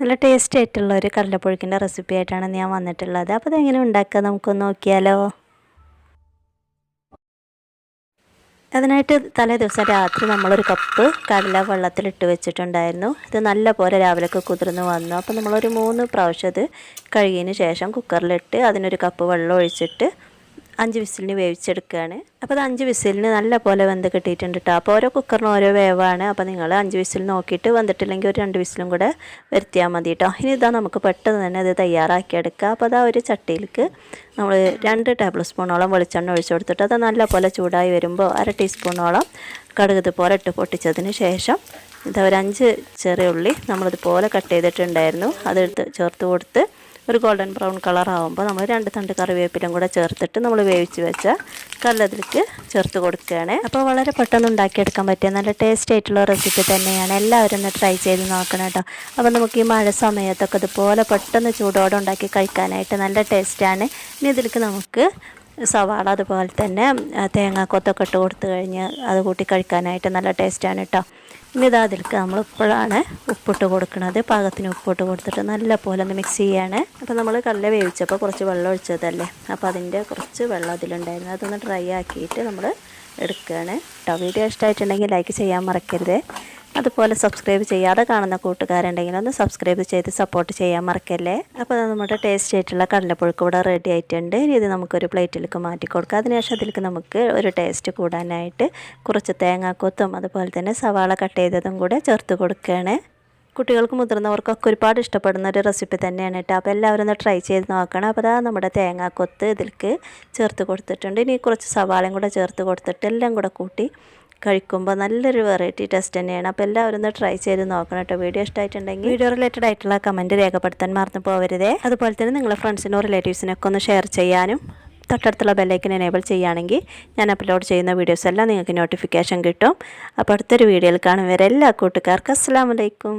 നല്ല ടേസ്റ്റ് ആയിട്ടുള്ള ഒരു കടലപ്പുഴുക്കിന്റെ റെസിപ്പി ആയിട്ടാണ് ഞാൻ വന്നിട്ടുള്ളത്. അപ്പോൾ അതെങ്ങനെ ഉണ്ടാക്കുക നമുക്കൊന്ന് നോക്കിയാലോ? അതിനായിട്ട് തലേ ദിവസം രാത്രി നമ്മളൊരു കപ്പ് കടല വെള്ളത്തിലിട്ട് വെച്ചിട്ടുണ്ടായിരുന്നു. ഇത് നല്ല പോലെ രാവിലെയൊക്കെ കുതിർന്ന് വന്നു. അപ്പോൾ നമ്മളൊരു മൂന്ന് പ്രാവശ്യം അത് കഴുകിയതിന് ശേഷം കുക്കറിലിട്ട് അതിനൊരു കപ്പ് വെള്ളം ഒഴിച്ചിട്ട് അഞ്ച് വിസിലിന് വേവിച്ചെടുക്കുകയാണ്. അപ്പോൾ അത് അഞ്ച് വിസിലിന് നല്ല പോലെ വെന്ത് കിട്ടിയിട്ടുണ്ട് കേട്ടോ അപ്പോൾ ഓരോ കുക്കറിനും ഓരോ വേവാണ്. അപ്പോൾ നിങ്ങൾ അഞ്ച് വിസിൽ നോക്കിയിട്ട് വന്നിട്ടില്ലെങ്കിൽ ഒരു രണ്ട് വിസിലും കൂടെ വരുത്തിയാൽ മതി കേട്ടോ ഇനി ഇതാ നമുക്ക് പെട്ടെന്ന് തന്നെ അത് തയ്യാറാക്കിയെടുക്കുക. അപ്പോൾ അതാ ഒരു ചട്ടിയിലേക്ക് നമ്മൾ രണ്ട് ടേബിൾ സ്പൂണോളം വെളിച്ചെണ്ണ ഒഴിച്ചു കൊടുത്തിട്ട് അത് നല്ല പോലെ ചൂടായി വരുമ്പോൾ അര ടീസ്പൂണോളം കടുക് ഇതുപോലെ ഇട്ട് പൊട്ടിച്ചതിന് ശേഷം ഇതാ ഒരു അഞ്ച് ചെറിയ ഉള്ളി നമ്മളിതുപോലെ കട്ട് ചെയ്തിട്ടുണ്ടായിരുന്നു. അതെടുത്ത് ചേർത്ത് കൊടുത്ത് ഒരു ഗോൾഡൻ ബ്രൗൺ കളർ ആകുമ്പോൾ നമ്മൾ രണ്ട് തണ്ട് കറിവേപ്പിലും കൂടെ ചേർത്തിട്ട് നമ്മൾ വേവിച്ച് വെച്ച കല്ലതിലേക്ക് ചേർത്ത് കൊടുക്കുകയാണ്. അപ്പോൾ വളരെ പെട്ടെന്ന് ഉണ്ടാക്കിയെടുക്കാൻ പറ്റിയ നല്ല ടേസ്റ്റ് ആയിട്ടുള്ള റെസിപ്പി തന്നെയാണ്. എല്ലാവരും ഒന്ന് ട്രൈ ചെയ്ത് നോക്കണം കേട്ടോ. അപ്പോൾ നമുക്ക് ഈ മഴ സമയത്തൊക്കെ ഇതുപോലെ പെട്ടെന്ന് ചൂടോടെ ഉണ്ടാക്കി കഴിക്കാനായിട്ട് നല്ല ടേസ്റ്റാണ് ഇനി ഇതിലേക്ക് നമുക്ക് സവാള അതുപോലെ തന്നെ തേങ്ങാക്കൊത്തൊക്കെ ഇട്ട് കൊടുത്തു കഴിഞ്ഞ് അത് കൂട്ടി കഴിക്കാനായിട്ട് നല്ല ടേസ്റ്റാണ് കേട്ടോ. ഇനി ഇതാ അതിലേക്ക് നമ്മൾ ഇപ്പോഴാണ് ഉപ്പിട്ട് കൊടുക്കുന്നത് പാകത്തിന് ഉപ്പിട്ട് കൊടുത്തിട്ട് നല്ല പോലെ ഒന്ന് മിക്സ് ചെയ്യാണ്. അപ്പോൾ നമ്മൾ കടല വേവിച്ചപ്പോൾ കുറച്ച് വെള്ളം ഒഴിച്ചതല്ലേ? അപ്പോൾ അതിന്റെ കുറച്ച് വെള്ളം അതിലുണ്ടായിരുന്നു. അതൊന്ന് ഡ്രൈ ആക്കിയിട്ട് നമ്മൾ എടുക്കുകയാണ് കേട്ടോ വീഡിയോ ഇഷ്ടമായിട്ടുണ്ടെങ്കിൽ ലൈക്ക് ചെയ്യാൻ മറക്കരുത്. അതുപോലെ സബ്സ്ക്രൈബ് ചെയ്യാതെ കാണുന്ന കൂട്ടുകാരുണ്ടെങ്കിൽ ഒന്ന് സബ്സ്ക്രൈബ് ചെയ്ത് സപ്പോർട്ട് ചെയ്യാൻ മറക്കല്ലേ? അപ്പോൾ നമ്മുടെ ടേസ്റ്റ് ആയിട്ടുള്ള കടലപ്പുഴുക്ക് ഇവിടെ റെഡി ആയിട്ടുണ്ട്. ഇനി ഇത് നമുക്കൊരു പ്ലേറ്റിലേക്ക് മാറ്റി കൊടുക്കാം. അതിനുശേഷം അതിലേക്ക് നമുക്ക് ഒരു ടേസ്റ്റ് കൂടാനായിട്ട് കുറച്ച് തേങ്ങാക്കൊത്തും അതുപോലെ തന്നെ സവാള കട്ട് ചെയ്തതും കൂടെ ചേർത്ത് കൊടുക്കുകയാണ് കുട്ടികൾക്ക് മുതിർന്നവർക്കൊക്കെ ഒരുപാട് ഇഷ്ടപ്പെടുന്ന ഒരു റെസിപ്പി തന്നെയാണ് കേട്ടോ. അപ്പോൾ എല്ലാവരും ഒന്ന് ട്രൈ ചെയ്ത് നോക്കണം. അപ്പോൾ അതാ നമ്മുടെ തേങ്ങാക്കൊത്ത് ഇതിലേക്ക് ചേർത്ത് കൊടുത്തിട്ടുണ്ട്. ഇനി കുറച്ച് സവാളയും കൂടെ ചേർത്ത് കൊടുത്തിട്ട് എല്ലാം കൂടെ കൂട്ടി കഴിക്കുമ്പോൾ നല്ലൊരു വെറൈറ്റി ടെസ്റ്റ് തന്നെയാണ്. അപ്പോൾ എല്ലാവരും ഒന്ന് ട്രൈ ചെയ്ത് നോക്കണം കേട്ടോ. വീഡിയോ ഇഷ്ടമായിട്ടുണ്ടെങ്കിൽ വീഡിയോ റിലേറ്റഡ് ആയിട്ടുള്ള കമന്റ് രേഖപ്പെടുത്താൻ മറന്നു പോകരുതേ അതുപോലെ തന്നെ നിങ്ങളുടെ ഫ്രണ്ട്സിനോ റിലേറ്റീവ്സിനൊക്കെ ഒന്ന് ഷെയർ ചെയ്യാനും തൊട്ടടുത്തുള്ള ബെല്ലൈക്കൻ എനേബിൾ ചെയ്യുകയാണെങ്കിൽ ഞാൻ അപ്ലോഡ് ചെയ്യുന്ന വീഡിയോസ് എല്ലാം നിങ്ങൾക്ക് നോട്ടിഫിക്കേഷൻ കിട്ടും. അപ്പോൾ അടുത്തൊരു വീഡിയോയിൽ കാണും വരെ എല്ലാ കൂട്ടുകാർക്കും. അസ്സാം വലൈക്കും